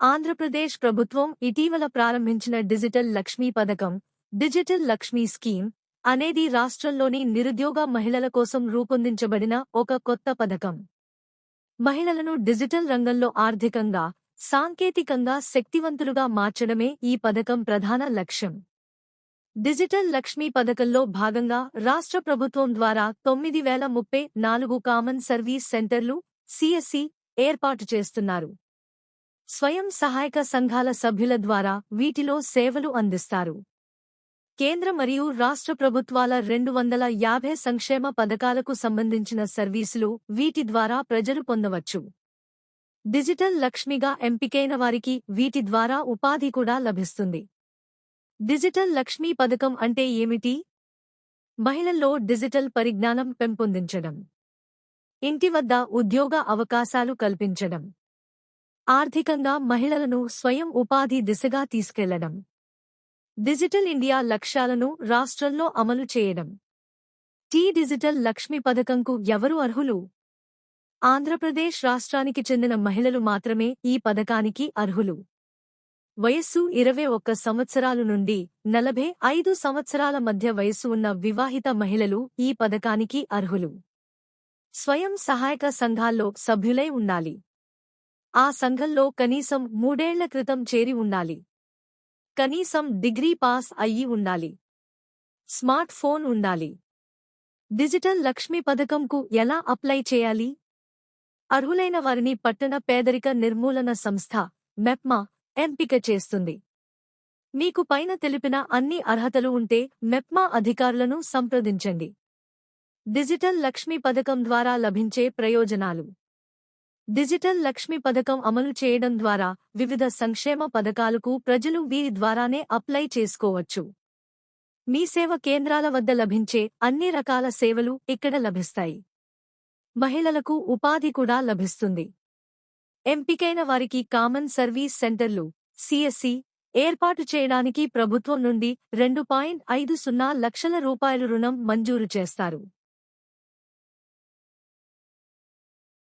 ఆంధ్రప్రదేశ్ ప్రభుత్వం ఇటీవల ప్రారంభించిన డిజిటల్ లక్ష్మీ పథకం డిజిటల్ లక్ష్మీ స్కీమ్ అనేది రాష్ట్రంలోని నిరుద్యోగ మహిళల కోసం రూపొందించబడిన ఒక కొత్త పథకం. మహిళలను డిజిటల్ రంగంలో ఆర్థికంగా సాంకేతికంగా శక్తివంతులుగా మార్చడమే ఈ పథకం ప్రధాన లక్ష్యం. డిజిటల్ లక్ష్మీ పథకంలో భాగంగా రాష్ట్ర ప్రభుత్వం ద్వారా తొమ్మిది వేల ముప్పై నాలుగు కామన్ సర్వీస్ సెంటర్లు సిఎస్సి ఏర్పాటు చేస్తున్నారు. స్వయం సహాయక సంఘాల సభ్యుల ద్వారా వీటిలో సేవలు అందిస్తారు. కేంద్ర మరియు రాష్ట్ర ప్రభుత్వాల రెండు వందల యాభై సంక్షేమ పథకాలకు సంబంధించిన సర్వీసులు వీటి ద్వారా ప్రజలు పొందవచ్చు. డిజిటల్ లక్ష్మిగా ఎంపికైన వారికి వీటి ద్వారా ఉపాధి కూడా లభిస్తుంది. డిజిటల్ లక్ష్మీ పథకం అంటే ఏమిటి? మహిళల్లో డిజిటల్ పరిజ్ఞానం పెంపొందించడం. ఇంటి వద్ద ఉద్యోగ అవకాశాలు కల్పించడం. ఆర్థికంగా మహిళలను స్వయం ఉపాధి దిశగా తీసుకెళ్ళడం. డిజిటల్ ఇండియా లక్ష్యాలను రాష్ట్రంలో అమలు చేయడం. టీ డిజిటల్ లక్ష్మి పథకంకు ఎవరు అర్హులు? ఆంధ్రప్రదేశ్ రాష్ట్రానికి చెందిన మహిళలు మాత్రమే ఈ పథకానికి అర్హులు. వయస్సు ఇరవై ఒక్క సంవత్సరాలు నుండి నలభై ఐదు సంవత్సరాల మధ్య వయస్సు ఉన్న వివాహిత మహిళలు ఈ పథకానికి అర్హులు. స్వయం సహాయక సంఘాల్లో సభ్యులై ఉండాలి. ఆ సంఘంలో కనీసం మూడేళ్ళ క్రితం చేరి ఉండాలి. కనీసం డిగ్రీ పాస్ అయ్యి ఉండాలి. స్మార్ట్ ఫోన్ ఉండాలి. డిజిటల్ లక్ష్మి పథకంకు ఎలా అప్లై చేయాలి? అర్హులైన వారిని పట్టణ పేదరిక నిర్మూలన సంస్థ మెప్మా ఎంపిక చేస్తుంది. మీకు పైన తెలిపిన అన్ని అర్హతలు ఉంటే మెప్మా అధికారులను సంప్రదించండి. డిజిటల్ లక్ష్మి పథకం ద్వారా లభించే ప్రయోజనాలు. డిజిటల్ లక్ష్మి పథకం అమలు చేయడం ద్వారా వివిధ సంక్షేమ పథకాలకు ప్రజలు వీరి ద్వారానే అప్లై చేసుకోవచ్చు. మీ సేవ కేంద్రాల వద్ద లభించే అన్ని రకాల సేవలు ఇక్కడ లభిస్తాయి. మహిళలకు ఉపాధి కూడా లభిస్తుంది. ఎంపికైన వారికి కామన్ సర్వీస్ సెంటర్లు సిఎస్సి ఏర్పాటు చేయడానికి ప్రభుత్వం నుండి రెండు పాయింట్ ఐదు సున్నా లక్షల రూపాయలు రుణం మంజూరు చేస్తారు.